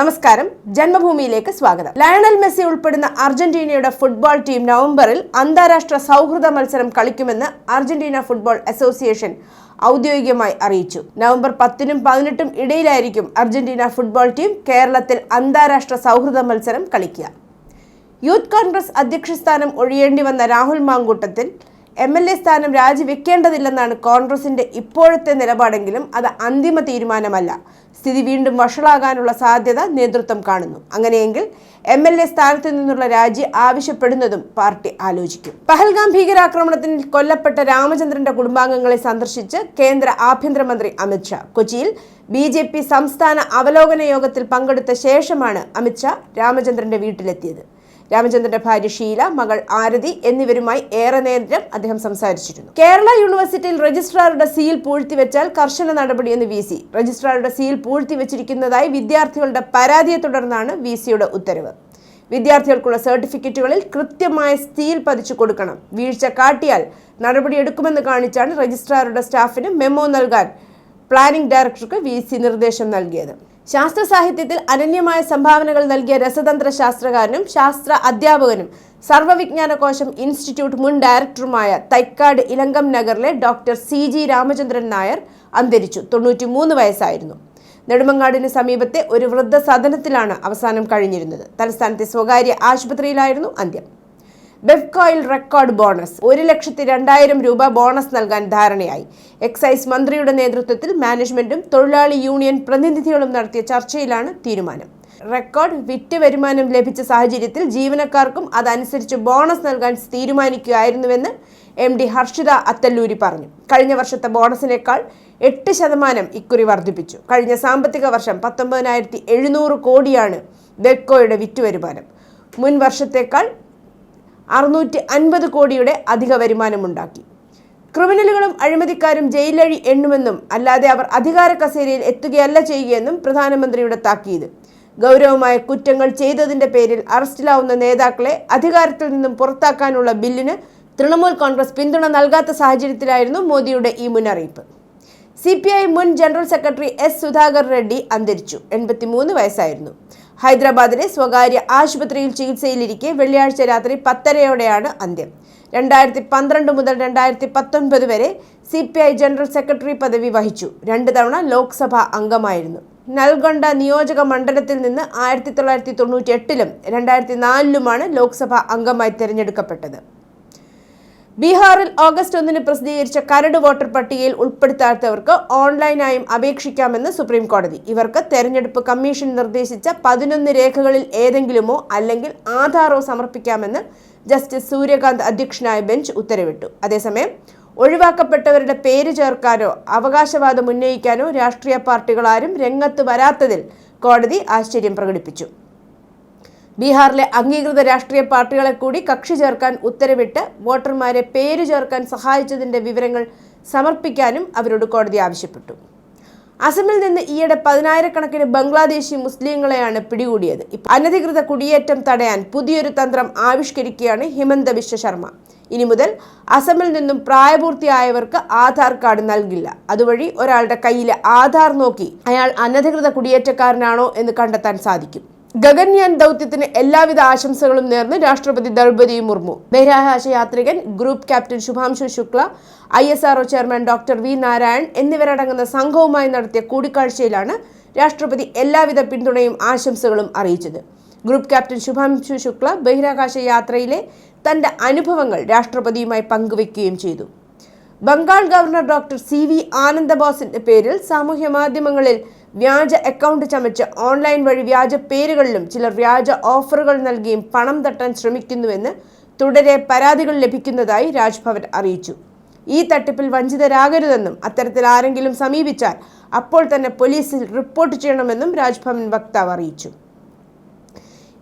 നമസ്കാരം. ജന്മഭൂമിയിലേക്ക് സ്വാഗതം. Lionel Messi ഉൾപ്പെടുന്ന അർജന്റീനയുടെ ഫുട്ബോൾ ടീം നവംബറിൽ അന്താരാഷ്ട്ര സൗഹൃദ മത്സരം കളിക്കുമെന്ന് അർജന്റീന ഫുട്ബോൾ അസോസിയേഷൻ ഔദ്യോഗികമായി അറിയിച്ചു. നവംബർ പത്തിനും പതിനെട്ടും ഇടയിലായിരിക്കും അർജന്റീന ഫുട്ബോൾ ടീം കേരളത്തിൽ അന്താരാഷ്ട്ര സൗഹൃദ മത്സരം കളിക്കുക. യൂത്ത് കോൺഗ്രസ് അധ്യക്ഷസ്ഥാനം ഒഴിയേണ്ടി വന്ന Rahul Mankoottathil M L A സ്ഥാനം രാജിവെക്കേണ്ടതില്ലെന്നാണ് കോൺഗ്രസിന്റെ ഇപ്പോഴത്തെ നിലപാടെങ്കിലും അത് അന്തിമ തീരുമാനമല്ല. സ്ഥിതി വീണ്ടും വഷളാകാനുള്ള സാധ്യത നേതൃത്വം കാണുന്നു. അങ്ങനെയെങ്കിൽ എം എൽ എ സ്ഥാനത്ത് നിന്നുള്ള രാജി ആവശ്യപ്പെടുന്നതും പാർട്ടി ആലോചിക്കും. പഹൽഗാം ഭീകരാക്രമണത്തിൽ കൊല്ലപ്പെട്ട രാമചന്ദ്രന്റെ കുടുംബാംഗങ്ങളെ സന്ദർശിച്ച് കേന്ദ്ര ആഭ്യന്തരമന്ത്രി അമിത്ഷാ കൊച്ചിയിൽ ബി ജെ പി സംസ്ഥാന അവലോകന യോഗത്തിൽ പങ്കെടുത്ത ശേഷമാണ് അമിത്ഷാ രാമചന്ദ്രന്റെ വീട്ടിലെത്തിയത്. രാമചന്ദ്രന്റെ ഭാര്യ ഷീല മകൾ ആരതി എന്നിവരുമായി ഏറെ നേരം അദ്ദേഹം സംസാരിച്ചിരുന്നു. കേരള യൂണിവേഴ്സിറ്റിയിൽ രജിസ്ട്രാറുടെ സീൽ പൂഴ്ത്തിവെച്ചാൽ കർശന നടപടിയെന്ന് വി സി. രജിസ്ട്രാറുടെ സീൽ പൂഴ്ത്തിവെച്ചിരിക്കുന്നതായി വിദ്യാർത്ഥികളുടെ പരാതിയെ തുടർന്നാണ് വി സിയുടെ ഉത്തരവ്. വിദ്യാർത്ഥികൾക്കുള്ള സർട്ടിഫിക്കറ്റുകളിൽ കൃത്യമായ സീൽ പതിച്ചു കൊടുക്കണം. വീഴ്ച കാട്ടിയാൽ നടപടിയെടുക്കുമെന്ന് കാണിച്ചാണ് രജിസ്ട്രാറുടെ സ്റ്റാഫിന് മെമ്മോ നൽകാൻ പ്ലാനിംഗ് ഡയറക്ടർക്ക് വി നിർദ്ദേശം നൽകിയത്. ശാസ്ത്ര സാഹിത്യത്തിൽ അനന്യമായ സംഭാവനകൾ നൽകിയ രസതന്ത്ര ശാസ്ത്രകാരനും ശാസ്ത്ര അധ്യാപകനും സർവവിജ്ഞാന കോശം ഇൻസ്റ്റിറ്റ്യൂട്ട് മുൻ ഡയറക്ടറുമായ തൈക്കാട് ഇലങ്കം നഗറിലെ doctor C G Ramachandran Nair അന്തരിച്ചു. തൊണ്ണൂറ്റി മൂന്ന് വയസ്സായിരുന്നു. നെടുമങ്ങാടിന് സമീപത്തെ ഒരു വൃദ്ധസദനത്തിലാണ് അവസാനം കഴിഞ്ഞിരുന്നത്. തലസ്ഥാനത്തെ സ്വകാര്യ ആശുപത്രിയിലായിരുന്നു അന്ത്യം. ബെഫ്കോയിൽ റെക്കോർഡ് ബോണസ്. ഒരു ലക്ഷത്തി രണ്ടായിരം രൂപ ബോണസ് നൽകാൻ ധാരണയായി. എക്സൈസ് മന്ത്രിയുടെ നേതൃത്വത്തിൽ മാനേജ്മെന്റും തൊഴിലാളി യൂണിയൻ പ്രതിനിധികളും നടത്തിയ ചർച്ചയിലാണ് തീരുമാനം. റെക്കോർഡ് വിറ്റ് വരുമാനം ലഭിച്ച സാഹചര്യത്തിൽ ജീവനക്കാർക്കും അതനുസരിച്ച് ബോണസ് നൽകാൻ തീരുമാനിക്കുകയായിരുന്നുവെന്ന് എം ഡി ഹർഷിത അത്തല്ലൂരി പറഞ്ഞു. കഴിഞ്ഞ വർഷത്തെ ബോണസിനേക്കാൾ എട്ട് ശതമാനം ഇക്കുറി വർദ്ധിപ്പിച്ചു. കഴിഞ്ഞ സാമ്പത്തിക വർഷം പത്തൊമ്പതിനായിരത്തി എഴുന്നൂറ് കോടിയാണ് ബെക്കോയുടെ വിറ്റുവരുമാനം മുൻ വർഷത്തേക്കാൾ അറുന്നൂറ്റി അൻപത് കോടിയുടെ അധിക വരുമാനമുണ്ടാക്കി. ക്രിമിനലുകളും അഴിമതിക്കാരും ജയിലഴി എണ്ണുമെന്നും അല്ലാതെ അവർ അധികാര കസേരയിൽ എത്തുകയല്ല ചെയ്യുകയെന്നും പ്രധാനമന്ത്രിയുടെ താക്കീത്. ഗൗരവമായ കുറ്റങ്ങൾ ചെയ്തതിന്റെ പേരിൽ അറസ്റ്റിലാവുന്ന നേതാക്കളെ അധികാരത്തിൽ നിന്നും പുറത്താക്കാനുള്ള ബില്ലിന് തൃണമൂൽ കോൺഗ്രസ് പിന്തുണ നൽകാത്ത സാഹചര്യത്തിലായിരുന്നു മോദിയുടെ ഈ മുന്നറിയിപ്പ്. സി പി ഐ മുൻ general secretary S Sudhakar Reddy അന്തരിച്ചു. എൺപത്തിമൂന്ന് വയസ്സായിരുന്നു. ഹൈദരാബാദിലെ സ്വകാര്യ ആശുപത്രിയിൽ ചികിത്സയിലിരിക്കെ വെള്ളിയാഴ്ച രാത്രി പത്തരയോടെയാണ് അന്ത്യം. രണ്ടായിരത്തി പന്ത്രണ്ട് മുതൽ രണ്ടായിരത്തി പത്തൊൻപത് വരെ C P I general secretary പദവി വഹിച്ചു. രണ്ട് തവണ ലോക്സഭാ അംഗമായിരുന്നു. നൽഗൊണ്ട നിയോജക മണ്ഡലത്തിൽ നിന്ന് ആയിരത്തി തൊള്ളായിരത്തി തൊണ്ണൂറ്റി എട്ടിലും രണ്ടായിരത്തി നാലിലുമാണ് ലോക്സഭാ അംഗമായി തിരഞ്ഞെടുക്കപ്പെട്ടത്. ബീഹാറിൽ ഓഗസ്റ്റ് ഒന്നിന് പ്രസിദ്ധീകരിച്ച കരട് വോട്ടർ പട്ടികയിൽ ഉൾപ്പെടുത്താത്തവർക്ക് ഓൺലൈനായും അപേക്ഷിക്കാമെന്ന് സുപ്രീം കോടതി. ഇവർക്ക് തെരഞ്ഞെടുപ്പ് കമ്മീഷൻ നിർദ്ദേശിച്ച പതിനൊന്ന് രേഖകളിൽ ഏതെങ്കിലുമോ അല്ലെങ്കിൽ ആധാറോ സമർപ്പിക്കാമെന്ന് ജസ്റ്റിസ് സൂര്യകാന്ത് അധ്യക്ഷനായ ബെഞ്ച് ഉത്തരവിട്ടു. അതേസമയം ഒഴിവാക്കപ്പെട്ടവരുടെ പേര് ചേർക്കാനോ അവകാശവാദം ഉന്നയിക്കാനോ രാഷ്ട്രീയ പാർട്ടികളാരും രംഗത്ത് വരാത്തതിൽ കോടതി ആശ്ചര്യം പ്രകടിപ്പിച്ചു. ബീഹാറിലെ അംഗീകൃത രാഷ്ട്രീയ പാർട്ടികളെ കൂടി കക്ഷി ചേർക്കാൻ ഉത്തരവിട്ട് വോട്ടർമാരെ പേര് ചേർക്കാൻ സഹായിച്ചതിന്റെ വിവരങ്ങൾ സമർപ്പിക്കാനും അവരോട് കോടതി ആവശ്യപ്പെട്ടു. അസമിൽ നിന്ന് ഈയിടെ പതിനായിരക്കണക്കിന് ബംഗ്ലാദേശി മുസ്ലിങ്ങളെയാണ് പിടികൂടിയത്. അനധികൃത കുടിയേറ്റം തടയാൻ പുതിയൊരു തന്ത്രം ആവിഷ്കരിക്കുകയാണ് ഹിമന്ത ബിശ്വ ശർമ്മ. ഇനി മുതൽ അസമിൽ നിന്നും പ്രായപൂർത്തിയായവർക്ക് ആധാർ കാർഡ് നൽകില്ല. അതുവഴി ഒരാളുടെ കയ്യിലെ ആധാർ നോക്കി അയാൾ അനധികൃത കുടിയേറ്റക്കാരനാണോ എന്ന് കണ്ടെത്താൻ സാധിക്കും. ഗഗൻയാൻ ദൗത്യത്തിന് എല്ലാവിധ ആശംസകളും നേർന്ന് രാഷ്ട്രപതി ദ്രൗപതി മുർമു. ബഹിരാകാശ യാത്രികൻ group captain Shubhanshu Shukla I S R O chairman doctor V Narayan എന്നിവരടങ്ങുന്ന സംഘവുമായി നടത്തിയ കൂടിക്കാഴ്ചയിലാണ് രാഷ്ട്രപതി എല്ലാവിധ പിന്തുണയും ആശംസകളും അറിയിച്ചത്. ഗ്രൂപ്പ് ക്യാപ്റ്റൻ ശുഭാംശു ശുക്ല ബഹിരാകാശ യാത്രയിലെ തന്റെ അനുഭവങ്ങൾ രാഷ്ട്രപതിയുമായി പങ്കുവയ്ക്കുകയും ചെയ്തു. Bengal governor doctor C V ആനന്ദബോസിന്റെ പേരിൽ സാമൂഹ്യ മാധ്യമങ്ങളിൽ വ്യാജ അക്കൗണ്ട് ചമച്ച് ഓൺലൈൻ വഴി വ്യാജ പേരുകളിലും ചിലർ വ്യാജ ഓഫറുകൾ നൽകിയും പണം തട്ടാൻ ശ്രമിക്കുന്നുവെന്ന് തുടരെ പരാതികൾ ലഭിക്കുന്നതായി രാജ്ഭവൻ അറിയിച്ചു. ഈ തട്ടിപ്പിൽ വഞ്ചിതരാകരുതെന്നും അത്തരത്തിൽ ആരെങ്കിലും സമീപിച്ചാൽ അപ്പോൾ തന്നെ പോലീസിൽ റിപ്പോർട്ട് ചെയ്യണമെന്നും രാജ്ഭവൻ വക്താവ് അറിയിച്ചു.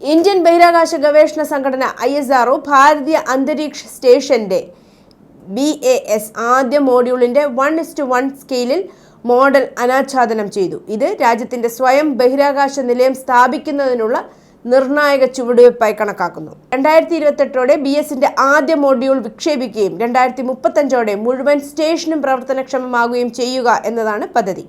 ഇന്ത്യൻ ബഹിരാകാശ ഗവേഷണ സംഘടന ഐ എസ് ആർഒ ഭാരതീയ അന്തരീക്ഷ സ്റ്റേഷന്റെ ബി എ എസ് ആദ്യ മോഡ്യൂളിന്റെ വൺ ഇസ്റ്റു വൺ സ്കെയിലിൽ മോഡൽ അനാച്ഛാദനം ചെയ്തു. ഇത് രാജ്യത്തിന്റെ സ്വയം ബഹിരാകാശ നിലയം സ്ഥാപിക്കുന്നതിനുള്ള നിർണായക ചുവടുവയ്പായി കണക്കാക്കുന്നു. രണ്ടായിരത്തി ഇരുപത്തെട്ടോടെ ബി എസിന്റെ ആദ്യ മോഡ്യൂൾ വിക്ഷേപിക്കുകയും രണ്ടായിരത്തി മുപ്പത്തഞ്ചോടെ മുഴുവൻ സ്റ്റേഷനും പ്രവർത്തനക്ഷമമാകുകയും ചെയ്യുക എന്നതാണ് പദ്ധതി.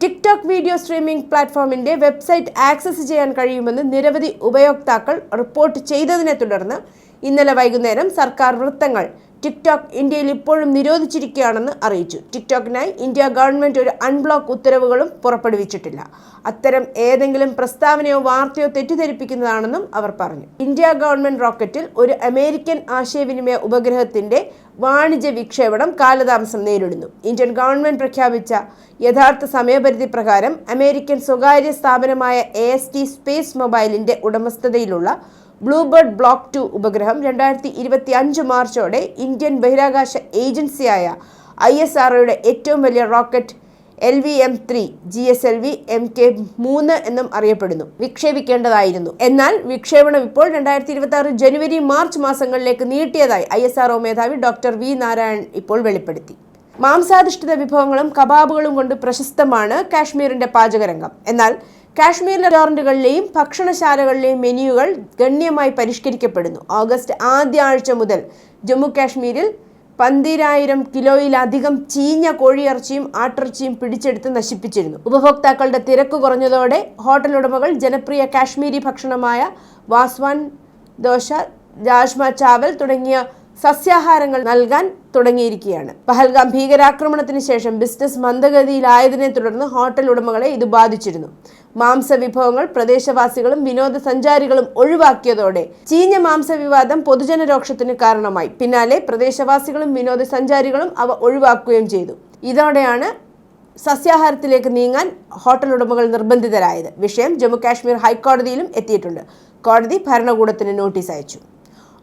ടിക്ടോക്ക് വീഡിയോ സ്ട്രീമിംഗ് പ്ലാറ്റ്ഫോമിന്റെ വെബ്സൈറ്റ് ആക്സസ് ചെയ്യാൻ കഴിയുമെന്ന് നിരവധി ഉപയോക്താക്കൾ റിപ്പോർട്ട് ചെയ്തതിനെ തുടർന്ന് ഇന്നലെ വൈകുന്നേരം സർക്കാർ വൃത്തങ്ങൾ ടിക്ടോക്ക് ഇന്ത്യയിൽ ഇപ്പോഴും നിരോധിച്ചിരിക്കുകയാണെന്ന് അറിയിച്ചു. ടിക്ടോക്കിനായി ഇന്ത്യ ഗവൺമെന്റ് ഒരു അൺബ്ലോക്ക് ഉത്തരവുകളും പുറപ്പെടുവിച്ചിട്ടില്ല. അത്തരം ഏതെങ്കിലും പ്രസ്താവനയോ വാർത്തയോ തെറ്റിദ്ധരിപ്പിക്കുന്നതാണെന്നും അവർ പറഞ്ഞു. ഇന്ത്യ ഗവൺമെന്റ് റോക്കറ്റിൽ ഒരു അമേരിക്കൻ ആശയവിനിമയ ഉപഗ്രഹത്തിന്റെ വാണിജ്യ വിക്ഷേപണം കാലതാമസം നേരിടുന്നു. ഇന്ത്യൻ ഗവൺമെന്റ് പ്രഖ്യാപിച്ച യഥാർത്ഥ സമയപരിധി പ്രകാരം അമേരിക്കൻ സ്വകാര്യ സ്ഥാപനമായ എ എസ് ടി സ്പേസ് മൊബൈലിന്റെ ഉടമസ്ഥതയിലുള്ള ബ്ലൂബേർഡ് ബ്ലോക്ക് ടു ഉപഗ്രഹം രണ്ടായിരത്തി ഇരുപത്തി അഞ്ച് മാർച്ചോടെ ഇന്ത്യൻ ബഹിരാകാശ ഏജൻസിയായ ഐ എസ് ആർഒയുടെ ഏറ്റവും വലിയ rocket L V M three G S L V M K മൂന്ന് എന്നും അറിയപ്പെടുന്നു. വിക്ഷേപിക്കേണ്ടതായിരുന്നു. എന്നാൽ വിക്ഷേപണം ഇപ്പോൾ രണ്ടായിരത്തി ഇരുപത്തി ആറ് ജനുവരി മാർച്ച് മാസങ്ങളിലേക്ക് നീട്ടിയതായി ഐ എസ് ആർഒ മേധാവി ഡോക്ടർ വി നാരായൺ ഇപ്പോൾ വെളിപ്പെടുത്തി. മാംസാധിഷ്ഠിത വിഭവങ്ങളും കബാബുകളും കൊണ്ട് പ്രശസ്തമാണ് കാശ്മീരിന്റെ പാചകരംഗം. എന്നാൽ കാശ്മീർ റെസ്റ്റോറന്റുകളിലെയും ഭക്ഷണശാലകളിലെയും മെനുകൾ ഗണ്യമായി പരിഷ്കരിക്കപ്പെടുന്നു. ഓഗസ്റ്റ് ആദ്യ ആഴ്ച മുതൽ ജമ്മു കാശ്മീരിൽ പന്തിരായിരം കിലോയിലധികം ചീഞ്ഞ കോഴിയിറച്ചിയും ആട്ടിറച്ചിയും പിടിച്ചെടുത്ത് നശിപ്പിച്ചിരുന്നു. ഉപഭോക്താക്കളുടെ തിരക്ക് കുറഞ്ഞതോടെ ഹോട്ടൽ ഉടമകൾ ജനപ്രിയ കാശ്മീരി ഭക്ഷണമായ വാസ്വാൻ ദോശ രാജ്മ ചാവൽ തുടങ്ങിയ സസ്യാഹാരങ്ങൾ നൽകാൻ തുടങ്ങിയിരിക്കുകയാണ്. പഹൽഗാം ഭീകരാക്രമണത്തിന് ശേഷം ബിസിനസ് മന്ദഗതിയിലായതിനെ തുടർന്ന് ഹോട്ടൽ ഉടമകളെ ഇത് ബാധിച്ചിരുന്നു. മാംസ വിഭവങ്ങൾ പ്രദേശവാസികളും വിനോദസഞ്ചാരികളും ഒഴിവാക്കിയതോടെ ചീഞ്ഞ മാംസ വിവാദം പൊതുജനരോക്ഷത്തിന് കാരണമായി. പിന്നാലെ പ്രദേശവാസികളും വിനോദസഞ്ചാരികളും അവ ഒഴിവാക്കുകയും ചെയ്തു. ഇതോടെയാണ് സസ്യാഹാരത്തിലേക്ക് നീങ്ങാൻ ഹോട്ടൽ ഉടമകൾ നിർബന്ധിതരായത്. വിഷയം ജമ്മു കാശ്മീർ ഹൈക്കോടതിയിലും എത്തിയിട്ടുണ്ട്. കോടതി ഭരണകൂടത്തിന് നോട്ടീസ് അയച്ചു.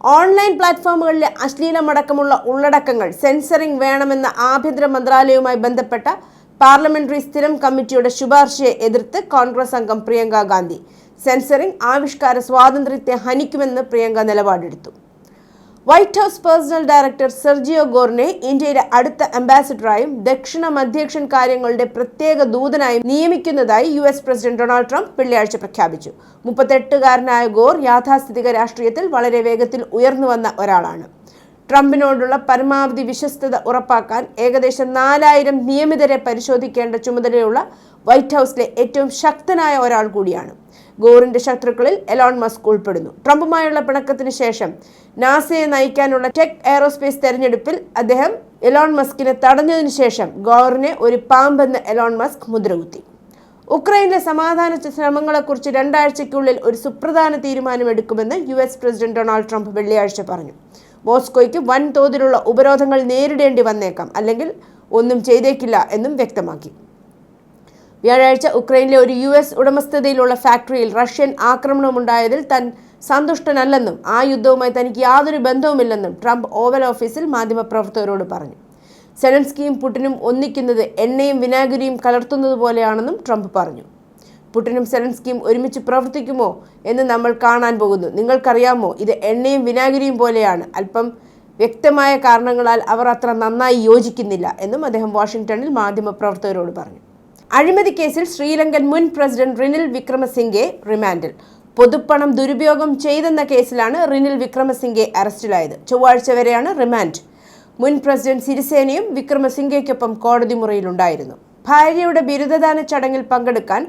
ഓൺലൈൻ പ്ലാറ്റ്ഫോമുകളിലെ അശ്ലീലമടക്കമുള്ള ഉള്ളടക്കങ്ങൾ സെൻസറിംഗ് വേണമെന്ന ആഭ്യന്തര മന്ത്രാലയവുമായി ബന്ധപ്പെട്ട പാർലമെന്ററി സ്ഥിരം കമ്മിറ്റിയുടെ ശുപാർശയെ എതിർത്ത് കോൺഗ്രസ് അംഗം പ്രിയങ്ക ഗാന്ധി. സെൻസറിംഗ് ആവിഷ്കാര സ്വാതന്ത്ര്യത്തെ ഹനിക്കുമെന്ന് Priyanka നിലപാടെടുത്തു. White House personnel director Sergio ഗോർനെ ഇന്ത്യയുടെ അടുത്ത അംബാസിഡറായും ദക്ഷിണ മധ്യേഷ്യൻ കാര്യങ്ങളുടെ പ്രത്യേക ദൂതനായും നിയമിക്കുന്നതായി U S president Donald Trump വെള്ളിയാഴ്ച പ്രഖ്യാപിച്ചു. മുപ്പത്തെട്ടുകാരനായ ഗോർ യാഥാസ്ഥിതിക രാഷ്ട്രീയത്തിൽ വളരെ വേഗത്തിൽ ഉയർന്നു വന്ന ഒരാളാണ്. ട്രംപിനോടുള്ള പരമാവധി വിശ്വസ്തത ഉറപ്പാക്കാൻ ഏകദേശം നാലായിരം നിയമിതരെ പരിശോധിക്കേണ്ട ചുമതലയുള്ള വൈറ്റ് ഹൗസിലെ ഏറ്റവും ശക്തനായ ഒരാൾ കൂടിയാണ്. ഗോറിന്റെ ശത്രുക്കളിൽ എലോൺ മസ്ക് ഉൾപ്പെടുന്നു. ട്രംപുമായുള്ള പിണക്കത്തിന് ശേഷം നാസയെ നയിക്കാനുള്ള ടെക് എയറോസ്പേസ് തെരഞ്ഞെടുപ്പിൽ അദ്ദേഹം എലോൺ മസ്കിനെ തടഞ്ഞതിനു ശേഷം ഗോറിനെ ഒരു പാമ്പെന്ന് എലോൺ മസ്ക് മുദ്രകുത്തി. ഉക്രൈനിലെ സമാധാന ശ്രമങ്ങളെക്കുറിച്ച് രണ്ടാഴ്ചയ്ക്കുള്ളിൽ ഒരു സുപ്രധാന തീരുമാനമെടുക്കുമെന്ന് U S president Donald Trump വെള്ളിയാഴ്ച പറഞ്ഞു. മോസ്കോയ്ക്ക് വൻതോതിലുള്ള ഉപരോധങ്ങൾ നേരിടേണ്ടി വന്നേക്കാം അല്ലെങ്കിൽ ഒന്നും ചെയ്തേക്കില്ല എന്നും വ്യക്തമാക്കി. വ്യാഴാഴ്ച ഉക്രൈനിലെ ഒരു യു എസ് ഉടമസ്ഥതയിലുള്ള ഫാക്ടറിയിൽ റഷ്യൻ ആക്രമണമുണ്ടായതിൽ താൻ സന്തുഷ്ടനല്ലെന്നും ആ യുദ്ധവുമായി തനിക്ക് യാതൊരു ബന്ധവുമില്ലെന്നും ട്രംപ് ഓവൽ ഓഫീസിൽ മാധ്യമപ്രവർത്തകരോട് പറഞ്ഞു. സെലൻസ്കിയും പുടിനും ഒന്നിക്കുന്നത് എണ്ണയും വിനാഗിരിയും കലർത്തുന്നത് പോലെയാണെന്നും ട്രംപ് പറഞ്ഞു. പുടിനും സെലൻസ്കിയും ഒരുമിച്ച് പ്രവർത്തിക്കുമോ എന്ന് നമ്മൾ കാണാൻ പോകുന്നു. നിങ്ങൾക്കറിയാമോ ഇത് എണ്ണയും വിനാഗിരിയും പോലെയാണ്. അല്പം വ്യക്തമായ കാരണങ്ങളാൽ അവർ അത്ര നന്നായി യോജിക്കുന്നില്ല എന്നും അദ്ദേഹം വാഷിംഗ്ടണിൽ മാധ്യമപ്രവർത്തകരോട് പറഞ്ഞു. അഴിമതി കേസിൽ ശ്രീലങ്കൻ മുൻ പ്രസിഡന്റ് റിനിൽ വിക്രമസിംഗെ റിമാൻഡിൽ. പൊതുപ്പണം ദുരുപയോഗം ചെയ്തെന്ന കേസിലാണ് റിനിൽ വിക്രമസിംഗെ അറസ്റ്റിലായത്. ചൊവ്വാഴ്ച വരെയാണ് റിമാൻഡ്. മുൻ പ്രസിഡന്റ് സിരിസേനയും വിക്രമസിംഗയ്ക്കൊപ്പം കോടതി മുറിയിലുണ്ടായിരുന്നു. ഭാര്യയുടെ ബിരുദദാന ചടങ്ങിൽ പങ്കെടുക്കാൻ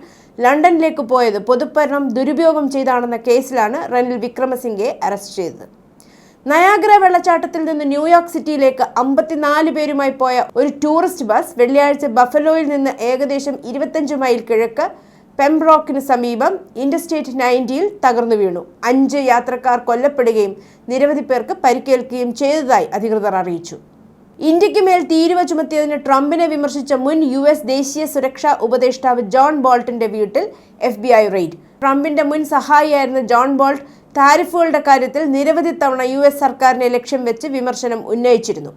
ലണ്ടനിലേക്ക് പോയത് പൊതുപ്പണം ദുരുപയോഗം ചെയ്താണെന്ന കേസിലാണ് റനിൽ വിക്രമസിംഗെ അറസ്റ്റ് ചെയ്തത്. നയാഗ്ര വെള്ളച്ചാട്ടത്തിൽ നിന്ന് ന്യൂയോർക്ക് സിറ്റിയിലേക്ക് അമ്പത്തിനാല് പേരുമായി പോയ ഒരു ടൂറിസ്റ്റ് ബസ് വെള്ളിയാഴ്ച ബഫലോയിൽ നിന്ന് ഏകദേശം ഇരുപത്തഞ്ച് മൈൽ കിഴക്ക് പെംബ്രോക്കിന് സമീപം ഇൻഡർസ്റ്റേറ്റ് നയന്റിയിൽ തകർന്നു വീണു. അഞ്ച് യാത്രക്കാർ കൊല്ലപ്പെടുകയും നിരവധി പേർക്ക് പരിക്കേൽക്കുകയും ചെയ്തതായി അധികൃതർ അറിയിച്ചു. ഇന്ത്യയ്ക്ക് മേൽ തീരുവ ചുമത്തിയതിന് ട്രംപിനെ വിമർശിച്ച മുൻ യു എസ് ദേശീയ സുരക്ഷാ ഉപദേഷ്ടാവ് ജോൺ ബോൾട്ടിന്റെ വീട്ടിൽ എഫ് ബി ഐ റെയ്ഡ്. ട്രംപിന്റെ മുൻ സഹായിയായിരുന്ന ജോൺ ബോൾട്ട് താരിഫുകളുടെ കാര്യത്തിൽ നിരവധി തവണ യു എസ് സർക്കാരിനെ ലക്ഷ്യം വെച്ച് വിമർശനം ഉന്നയിച്ചിരുന്നു.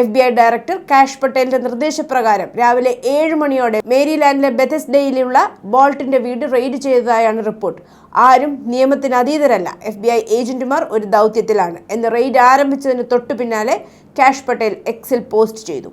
F B I director Kash പട്ടേലിന്റെ നിർദ്ദേശപ്രകാരം രാവിലെ ഏഴ് മണിയോടെ മേരിലാൻഡിലെ ബെഥസ്ഡയിലുള്ള ബോൾട്ടിന്റെ വീട് റെയ്ഡ് ചെയ്തതായാണ് റിപ്പോർട്ട്. ആരും നിയമത്തിന് അതീതരല്ല. എഫ് ബി ഐ ഏജന്റുമാർ ഒരു ദൗത്യത്തിലാണ്. എന്ന് റെയ്ഡ് ആരംഭിച്ചതിന് തൊട്ടു പിന്നാലെ കാഷ് പട്ടേൽ എക്സിൽ പോസ്റ്റ് ചെയ്തു.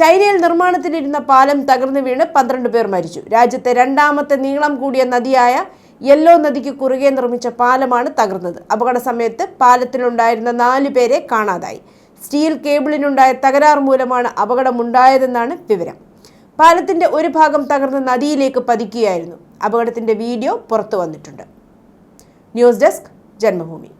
ചൈനയിൽ നിർമ്മാണത്തിലിരുന്ന പാലം തകർന്നു വീണ് പന്ത്രണ്ട് പേർ മരിച്ചു. രാജ്യത്തെ രണ്ടാമത്തെ നീളം കൂടിയ നദിയായ യെല്ലോ നദിക്ക് കുറുകെ നിർമ്മിച്ച പാലമാണ് തകർന്നത്. അപകട സമയത്ത് പാലത്തിലുണ്ടായിരുന്ന നാലു പേരെ കാണാതായി. സ്റ്റീൽ കേബിളിനുണ്ടായ തകരാർ മൂലമാണ് അപകടമുണ്ടായതെന്നാണ് വിവരം. പാലത്തിന്റെ ഒരു ഭാഗം തകർന്ന് നദിയിലേക്ക് പതിക്കുകയായിരുന്നു. അപകടത്തിന്റെ വീഡിയോ പുറത്തു വന്നിട്ടുണ്ട്. News desk Janmabhumi.